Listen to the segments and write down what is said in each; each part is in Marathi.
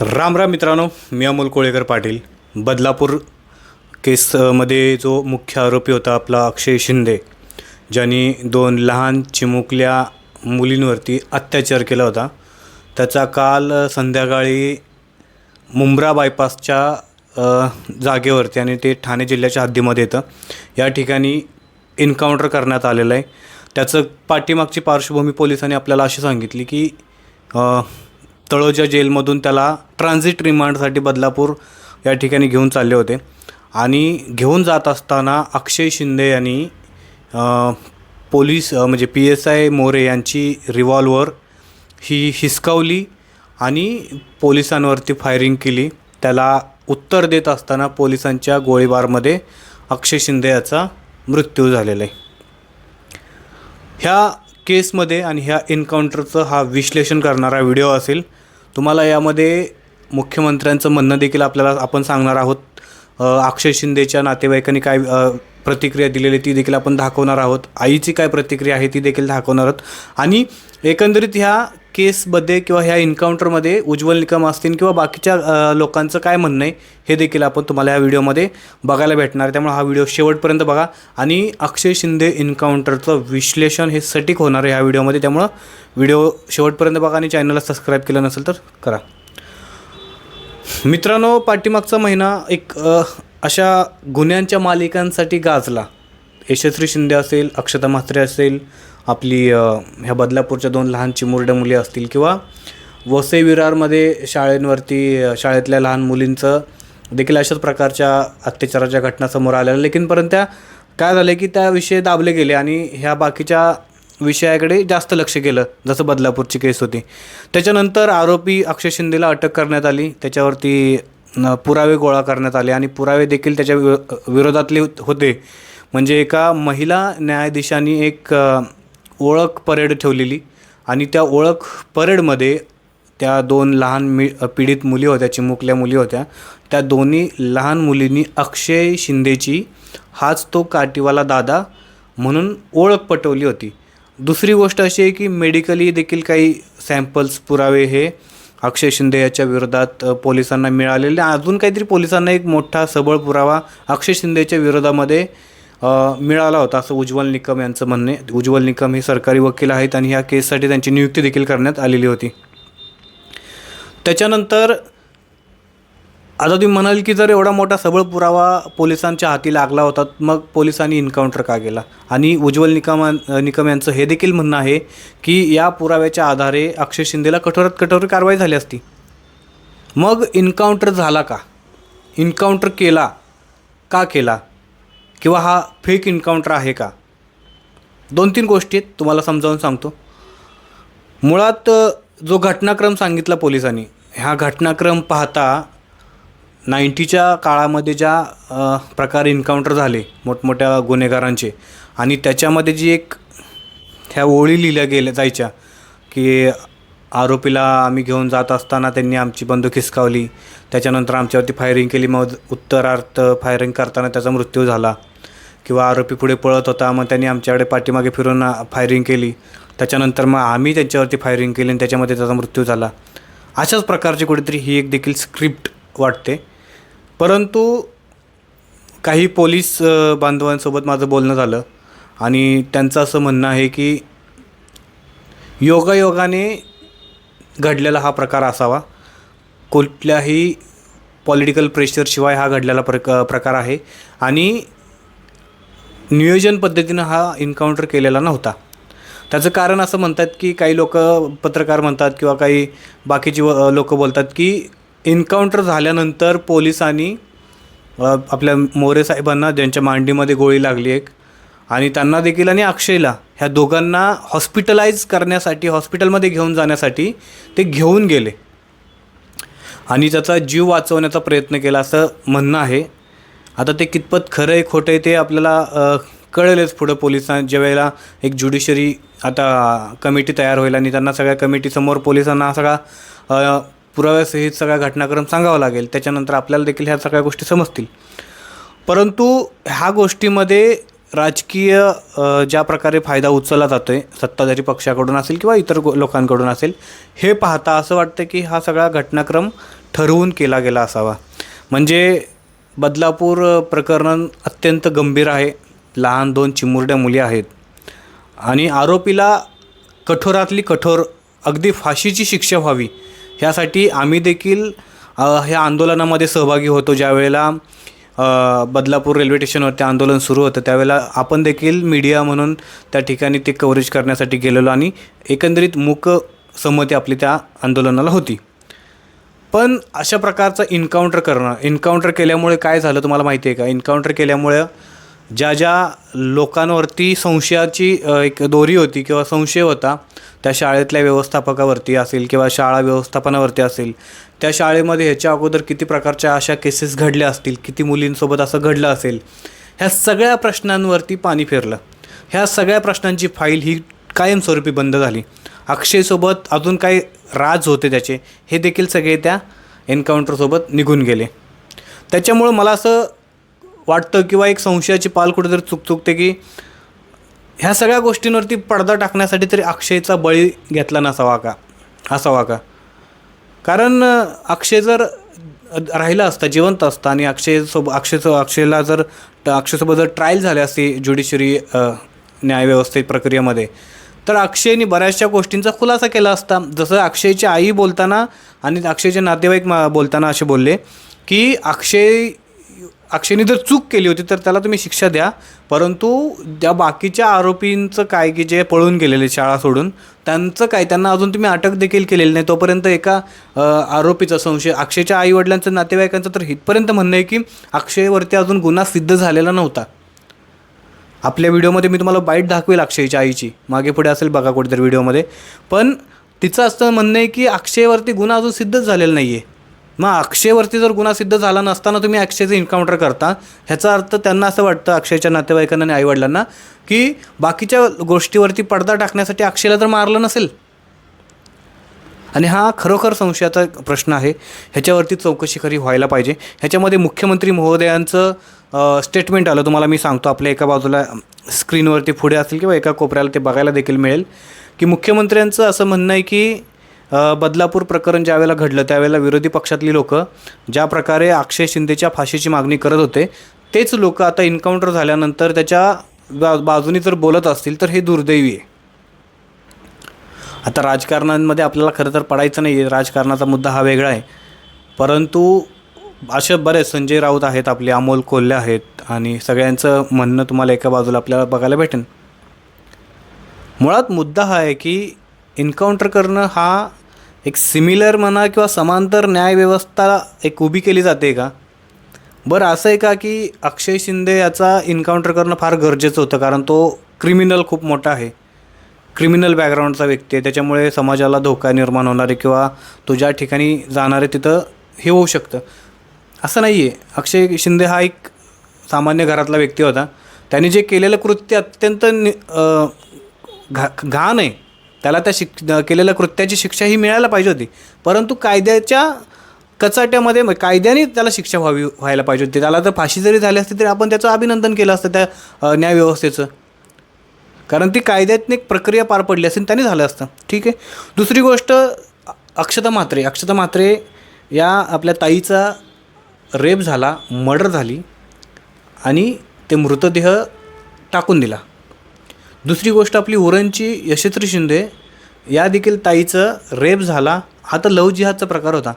राम राम मित्रांनो मी अमोल कोळेकर पाटील. बदलापूर केसमध्ये जो मुख्य आरोपी होता आपला अक्षय शिंदे ज्यांनी दोन लहान चिमुकल्या मुलींवरती अत्याचार केला होता. त्याचा काल संध्याकाळी मुंब्रा बायपासच्या जागेवरती आणि ते ठाणे जिल्ह्याच्या हद्दीमध्ये येतं. या ठिकाणी एन्काउंटर करण्यात आलेलं आहे. त्याचं पाठीमागची पार्श्वभूमी पोलिसांनी आपल्याला अशी सांगितली की तळोजा जेलमधून त्याला ट्रान्झिट रिमांडसाठी बदलापूर या ठिकाणी घेऊन चालले होते. आणि घेऊन जात असताना अक्षय शिंदे यांनी पोलीस म्हणजे पी एस आय मोरे यांची रिव्हॉल्वर ही हिसकावली आणि पोलिसांवरती फायरिंग केली. त्याला उत्तर देत असताना पोलिसांच्या गोळीबारमध्ये अक्षय शिंदे याचा मृत्यू झालेला आहे. ह्या केसमध्ये आणि ह्या एन्काउंटरचं हा विश्लेषण करणारा व्हिडिओ असेल तुम्हाला यामध्ये मुख्यमंत्र्यांचं म्हणणं देखील आपल्याला आपण सांगणार आहोत. अक्षय शिंदेच्या नातेवाईकांनी काय प्रतिक्रिया दिलेली ती देखील आपण दाखवणार आहोत. आईची काय प्रतिक्रिया आहे ती देखील दाखवणार आहोत. आणि एकंदरीत ह्या केसमध्ये किंवा ह्या इन्काउंटरमध्ये उज्ज्वल निकम असतील किंवा बाकीच्या लोकांचं काय म्हणणं आहे हे देखील आपण तुम्हाला ह्या व्हिडिओमध्ये बघायला भेटणार. आहे त्यामुळे हा व्हिडिओ शेवटपर्यंत बघा. आणि अक्षय शिंदे इन्काउंटरचं विश्लेषण हे सटीक होणार आहे ह्या व्हिडिओमध्ये. त्यामुळं व्हिडिओ शेवटपर्यंत बघा आणि चॅनलला सबस्क्राईब केलं नसेल तर करा. मित्रांनो पाठीमागचा महिना एक अशा गुन्ह्यांच्या मालिकांसाठी गाजला. यशस्वी शिंदे असेल अक्षता म्हात्रे असेल आपली ह्या बदलापूरच्या दोन लहान चिमुरड्या मुली असतील किंवा वसई विरारमध्ये शाळेंवरती शाळेतल्या लहान मुलींचं देखील अशाच प्रकारच्या अत्याचाराच्या घटना समोर आल्या. लेकिन परंतु त्या काय झालं की त्या विषय दाबले गेले आणि ह्या बाकीच्या विषयाकडे जास्त लक्ष केलं जसं बदलापूरची केस होती. त्याच्यानंतर आरोपी अक्षय शिंदेला अटक करण्यात आली. त्याच्यावरती पुरावे गोळा करण्यात आले आणि पुरावे देखील त्याच्या विरो विरोधातले होते. म्हणजे एका महिला न्यायाधीशांनी एक ओळख परेड ठेवलेली आणि त्या ओळख परेडमध्ये त्या दोन लहान मि पीडित मुली होत्या चिमुकल्या मुली होत्या त्या दोन्ही लहान मुलींनी अक्षय शिंदेची हाच तो काटीवाला दादा म्हणून ओळख पटवली होती. दुसरी गोष्ट अशी आहे की मेडिकली देखील काही सॅम्पल्स पुरावे हे अक्षय शिंदे याच्या विरोधात पोलिसांना मिळालेले. अजून काहीतरी पोलिसांना एक मोठा सबळ पुरावा अक्षय शिंदेच्या विरोधामध्ये मिळाला होता असं उज्ज्वल निकम यांचं म्हणणे. उज्ज्वल निकम हे सरकारी वकील आहेत आणि ह्या केससाठी त्यांची नियुक्ती देखील करण्यात आलेली होती. त्याच्यानंतर आता तुम्ही म्हणाल की जर एवढा मोठा सबळ पुरावा पोलिसांच्या हाती लागला होता मग पोलिसांनी इन्काउंटर का केला? आणि उज्ज्वल निकमा निकम यांचं हे देखील म्हणणं आहे की या पुराव्याच्या आधारे अक्षय शिंदेला कठोरात कठोर कारवाई झाली असती. मग इन्काउंटर झाला का? इन्काउंटर केला का केला? किंवा हा फेक इन्काउंटर आहे का? दोन तीन गोष्टी आहेत तुम्हाला समजावून सांगतो. मुळात जो घटनाक्रम सांगितला पोलिसांनी ह्या घटनाक्रम पाहता नाईन्टीच्या काळामध्ये ज्या प्रकारे इन्काउंटर झाले मोठमोठ्या गुन्हेगारांचे आणि त्याच्यामध्ये जी एक ह्या ओळी लिहिल्या गेल्या जायच्या की आरोपीला आम्ही घेऊन जात असताना त्यांनी आमची बंदूक हिसकावली. त्याच्यानंतर आमच्यावरती फायरिंग केली. मग उत्तरार्थ फायरिंग करताना त्याचा मृत्यू झाला. किंवा आरोपी पुढे पळत होता. मग त्यांनी आमच्याकडे पाठीमागे फिरून फायरिंग केली. त्याच्यानंतर मग आम्ही त्यांच्यावरती फायरिंग केली आणि त्याच्यामध्ये त्याचा मृत्यू झाला. अशाच प्रकारची कुठेतरी ही एक देखील स्क्रिप्ट वाटते. परंतु काही पोलीस बांधवांसोबत माझं बोलणं झालं. आणि त्यांचं असं म्हणणं आहे की योगायोगाने घडलेला हा प्रकार असावा. कुठल्याही पॉलिटिकल प्रेशरशिवाय हा घडलेला प्रक प्रकार आहे. आणि नियोजन पद्धतीनं हा एन्काउंटर केलेला नव्हता. त्याचं कारण असं म्हणतात की काही लोक पत्रकार म्हणतात किंवा काही बाकीची लोक बोलतात की एन्काउंटर झाल्यानंतर पोलिसांनी आपल्या मोरे साहेबांना ज्यांच्या मांडीमध्ये गोळी लागली एक आणि त्यांना देखील आणि अक्षयला ह्या दोघांना हॉस्पिटलाइज करण्यासाठी हॉस्पिटलमध्ये घेऊन जाण्यासाठी ते घेऊन गेले. आणि त्याचा जीव वाचवण्याचा प्रयत्न केला असं म्हणणं आहे. आता ते कितपत खरं आहे खोटं आहे ते आपल्याला कळेलच पुढं पोलिसां ज्या वेळेला एक ज्युडिशरी आता कमिटी तयार होईल आणि त्यांना सगळ्या कमिटीसमोर पोलिसांना हा सगळा पुराव्यासहित सगळा घटनाक्रम सांगावा लागेल. त्याच्यानंतर आपल्याला देखील ह्या सगळ्या गोष्टी समजतील. परंतु ह्या गोष्टीमध्ये राजकीय ज्या प्रकारे फायदा उचलला जातो आहे सत्ताधारी पक्षाकडून असेल किंवा इतर लोकांकडून असेल हे पाहता असं वाटतं की हा सगळा घटनाक्रम ठरवून केला गेला असावा. म्हणजे बदलापूर प्रकरण अत्यंत गंभीर आहे. लहान दोन चिमुरड्या मुली आहेत. आणि आरोपीला कठोरातली कठोर अगदी फाशीची शिक्षा व्हावी ह्यासाठी आम्ही देखील ह्या आंदोलनामध्ये सहभागी होतो. ज्या वेळेला बदलापूर रेल्वे स्टेशनवरती आंदोलन सुरू होतं. त्यावेळेला आपण देखील मीडिया म्हणून त्या ठिकाणी ते कव्हरेज करण्यासाठी गेलेलो आणि एकंदरीत मूक संमती आपली त्या आंदोलनाला होती. पण अशा प्रकारचं इन्काउंटर करणं इन्काउंटर केल्यामुळे काय झालं तुम्हाला माहिती आहे का? इन्काउंटर केल्यामुळे ज्या ज्या लोकांवरती संशयाची एक दोरी होती किंवा संशय होता त्या शाळेतल्या व्यवस्थापकावरती असेल किंवा शाळा व्यवस्थापनावरती असेल त्या शाळेमध्ये ह्याच्या अगोदर किती प्रकारच्या अशा केसेस घडल्या असतील किती मुलींसोबत असं घडलं असेल ह्या सगळ्या प्रश्नांवरती पाणी फिरलं. ह्या सगळ्या प्रश्नांची फाईल ही कायमस्वरूपी बंद झाली. अक्षयसोबत अजून काही राज होते त्याचे हे देखील सगळे त्या एन्काउंटरसोबत निघून गेले. त्याच्यामुळं मला असं वाटतं किंवा एक संशयाची पाल कुठेतरी चुकचुकते की ह्या सगळ्या गोष्टींवरती पडदा टाकण्यासाठी तरी अक्षयचा बळी घेतला नसावा का? असावा का? कारण अक्षय जर राहिला असता जिवंत असता आणि अक्षयसोबत अक्षयसो अक्षयला जर अक्षयसोबत जर ट्रायल झाले असते ज्युडिशरी न्यायव्यवस्थेत प्रक्रियेमध्ये तर अक्षयने बऱ्याचशा गोष्टींचा खुलासा केला असता. जसं अक्षयची आई बोलताना आणि अक्षयचे नातेवाईक मा बोलताना असे बोलले की अक्षय अक्षयने जर चूक केली होती तर त्याला तुम्ही शिक्षा द्या. परंतु ज्या बाकीच्या आरोपींचं काय की जे पळून गेलेले शाळा सोडून त्यांचं काय? त्यांना अजून तुम्ही अटक देखील केलेली नाही. तोपर्यंत एका आरोपीचा संशय अक्षयच्या आईवडिलांचं नातेवाईकांचं तर इथपर्यंत म्हणणं आहे की अक्षयवरती अजून गुन्हा सिद्ध झालेला नव्हता. आपल्या व्हिडिओमध्ये मी तुम्हाला बाईट दाखवेल अक्षयच्या आईची. मागे पुढे असेल बघा कुठेतरी व्हिडिओमध्ये. पण तिचं असं म्हणणं आहे की अक्षयवरती गुन्हा अजून सिद्धच झालेला नाही आहे मग अक्षयवरती जर गुन्हा सिद्ध झाला नसताना तुम्ही अक्षयचं इन्काउंटर करता ह्याचा अर्थ त्यांना असं वाटतं अक्षयच्या नातेवाईकांना आणि आईवडिलांना की बाकीच्या गोष्टीवरती पडदा टाकण्यासाठी अक्षयला तर मारलं नसेल. आणि हा खरोखर संशयाचा प्रश्न आहे. ह्याच्यावरती चौकशी खरी व्हायला पाहिजे. ह्याच्यामध्ये मुख्यमंत्री महोदयांचं स्टेटमेंट आलं. तुम्हाला मी सांगतो आपल्या एका बाजूला स्क्रीनवरती पुढे असेल किंवा एका कोपऱ्याला ते बघायला देखील मिळेल. की मुख्यमंत्र्यांचं असं म्हणणं आहे की बदलापूर प्रकरण ज्यावेळेला घडलं त्यावेळेला विरोधी पक्षातली लोक ज्या प्रकारे अक्षय शिंदेच्या फाशीची मागणी करत होते तेच लोक आता इन्काउंटर झाल्यानंतर त्याच्या बा बाजूनी जर बोलत असतील तर हे दुर्दैवी आहे. आता राजकारणांमध्ये आपल्याला खरं तर पडायचं नाही आहे राजकारणाचा मुद्दा हा वेगळा आहे. परंतु असे बरेच संजय राऊत आहेत आपले अमोल कोल्हे आहेत आणि सगळ्यांचं म्हणणं तुम्हाला एका बाजूला आपल्याला बघायला भेटेल मुळात मुद्दा हा आहे की इन्काउंटर करणं हा एक सिमिलर म्हणा किंवा समांतर न्यायव्यवस्था एक उभी केली जाते का? बरं असं आहे का की अक्षय शिंदे याचा इन्काउंटर करणं फार गरजेचं होतं? कारण तो क्रिमिनल खूप मोठा आहे. क्रिमिनल बॅकग्राऊंडचा व्यक्ती आहे. त्याच्यामुळे समाजाला धोका निर्माण होणारे किंवा तो ज्या ठिकाणी जाणार आहे तिथं हे होऊ शकतं. असं नाही आहे. अक्षय शिंदे हा एक सामान्य घरातला व्यक्ती होता. त्याने जे केलेलं कृत्य अत्यंत नि घा घाण आहे. त्याला त्या शिक केलेल्या कृत्याची शिक्षा ही मिळायला पाहिजे होती. परंतु कायद्याच्या कचाट्यामध्ये कायद्याने त्याला शिक्षा व्हावी व्हायला पाहिजे होती. त्याला जर फाशी जरी झाली असती तरी आपण त्याचं अभिनंदन केलं असतं त्या न्यायव्यवस्थेचं. कारण ती कायद्यातून एक प्रक्रिया पार पडली असेल त्याने झालं असतं. ठीक आहे? दुसरी गोष्ट अक्षता म्हात्रे. अक्षता म्हात्रे या आपल्या ताईचा रेप झाला मर्डर झाली आणि ते मृतदेह टाकून दिला. दुसरी गोष्ट आपली उरणची यशस्वी शिंदे या देखील ताईचं रेप झाला. हा तर लव जिहादचा प्रकार होता.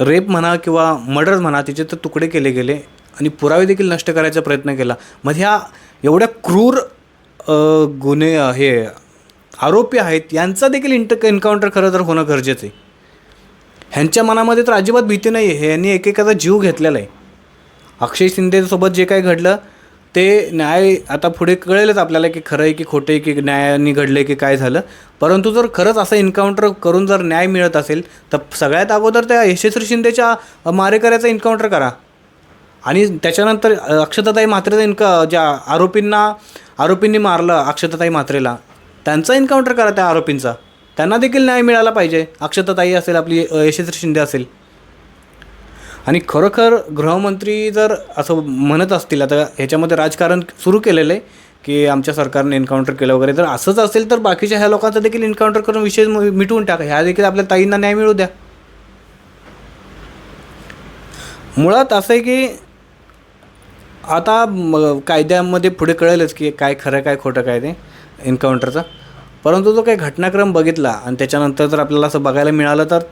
रेप म्हणा किंवा मर्डर म्हणा तिचे तर तुकडे केले गेले आणि पुरावे देखील नष्ट करायचा प्रयत्न केला. मग ह्या एवढ्या क्रूर गुन्हे हे आरोपी आहेत यांचा देखील इंट एन्काउंटर खरं तर होणं गरजेचं आहे. ह्यांच्या मनामध्ये तर अजिबात भीती नाही आहे ह्यांनी एकेकाचा जीव घेतलेला आहे. अक्षय शिंदेसोबत जे काही घडलं ते न्याय आता पुढे कळेलच आपल्याला की खरं आहे की खोटं आहे की न्यायाने घडलं आहे की काय झालं. परंतु जर खरंच असं एन्काउंटर करून जर न्याय मिळत असेल तर सगळ्यात अगोदर त्या यशस्वी शिंदेच्या मारेकऱ्याचा एन्काउंटर करा. आणि त्याच्यानंतर अक्षताताई म्हात्रेचा इन्का ज्या आरोपींना आरोपींनी मारलं अक्षताताई म्हात्रेला त्यांचा इन्काउंटर करा त्या आरोपींचा. त्यांना देखील न्याय मिळाला पाहिजे. अक्षताताई असेल आपली यशस्वी शिंदे असेल. आणि खरोखर गृहमंत्री जर असं म्हणत असतील आता ह्याच्यामध्ये राजकारण सुरू केलेलं आहे की आमच्या सरकारने एन्काउंटर केलं वगैरे तर असंच असेल तर बाकीच्या ह्या लोकांचा देखील एन्काउंटर करून विषय मिटवून टाका. ह्या देखील आपल्या ताईंना न्याय मिळू द्या. मुळात असं आहे की आता कायद्यामध्ये पुढे कळेलच की काय खरं काय खोटं काय ते एन्काउंटरचं परंतु जो काही घटनाक्रम बघितला आणि त्याच्यानंतर जर आपल्याला असं बघायला मिळालं तर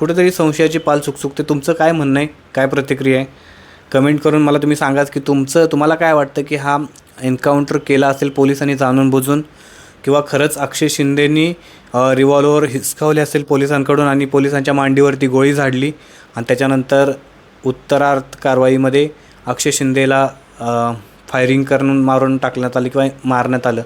कुठेतरी संशयाची पाल चुकचुकते तुमचं काय म्हणणं आहे? काय प्रतिक्रिया आहे? कमेंट करून मला तुम्ही सांगाच की तुमचं तुम्हाला काय वाटतं की हा एन्काउंटर केला असेल पोलिसांनी जाणून बुजून? किंवा खरंच अक्षय शिंदेनी रिव्हॉल्वर हिसकावले असेल पोलिसांकडून आणि पोलिसांच्या मांडीवरती गोळी झाडली आणि त्याच्यानंतर उत्तरार्थ कारवाईमध्ये अक्षय शिंदेला फायरिंग करून मारून टाकण्यात आलं किंवा मारण्यात आलं?